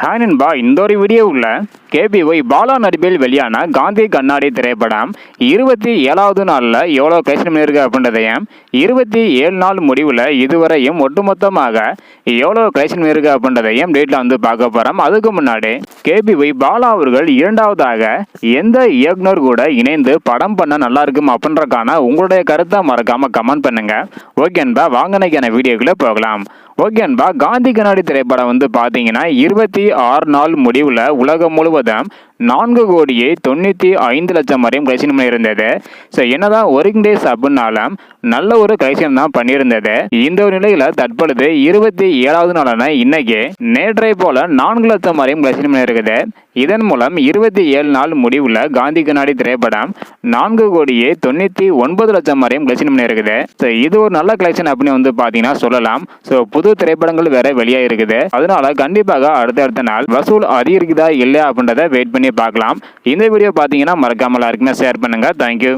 Hi நண்பா இந்த ஒரு வீடியோவில் கேபிஒய் பாலா நடிப்பில் வெளியான காந்தி கண்ணாடி திரைப்படம் இருபத்தி ஏழாவது நாளில் எவ்வளோ கலெக்ஷன் பண்ணியிருக்கு அப்படின்றதையும் இருபத்தி ஏழு நாள் முடிவில் இதுவரையும் ஒட்டுமொத்தமாக எவ்வளோ கலெக்ஷன் பண்ணியிருக்கு அப்படின்றதையும் டேட்டில் வந்து பார்க்க போகிறோம் அதுக்கு முன்னாடி கேபிஒய் பாலா அவர்கள் இரண்டாவதாக எந்த இயக்குனர் கூட இணைந்து படம் பண்ண நல்லா இருக்கும் அப்படின்றக்கான உங்களுடைய கருத்தை மறக்காமல் கமெண்ட் பண்ணுங்க. ஓகேன்பா வாங்கினைக்கான வீடியோக்குள்ளே போகலாம். ஓகேன்பா காந்தி கண்ணாடி திரைப்படம் வந்து பார்த்தீங்கன்னா இருபத்தி ஆறு நாள் முடிவில் உலகம் முழுவதும் நான்கு கோடியே தொண்ணூற்றி ஐந்து லட்சம் வரையும் கலெக்ஷன் பண்ணியிருந்தது ஸோ என்னதான் ஒர்க்கிங் டேஸ் அப்படின்னாலும் நல்ல ஒரு கலெக்ஷன் தான் பண்ணியிருந்தது. இந்த ஒரு நிலையில் தற்பொழுது இருபத்தி ஏழாவது நாளான இன்னைக்கு நேற்றை போல நான்கு லட்சம் வரையும் கலெக்ஷன் பண்ணியிருக்குது இதன் மூலம் இருபத்தி ஏழு நாள் முடிவுள்ள காந்தி கண்ணாடி திரைப்படம் நான்கு கோடியே தொண்ணூற்றி ஒன்பது லட்சம் வரையும் கலெக்ஷன் இருக்குது. ஸோ இது ஒரு நல்ல கலெக்ஷன் அப்படின்னு வந்து பார்த்தீங்கன்னா சொல்லலாம். ஸோ புது திரைப்படங்கள் வேற வெளியாக இருக்குது. அதனால கண்டிப்பாக அடுத்தடுத்த நாள் வசூல் அதிகரிக்குதா இல்லையா அப்படின்றத வெயிட் பண்ணி பார்க்கலாம். இந்த வீடியோ பார்த்தீங்கன்னா மறக்காமல் எல்லாருக்குமே ஷேர் பண்ணுங்க. தேங்க்யூ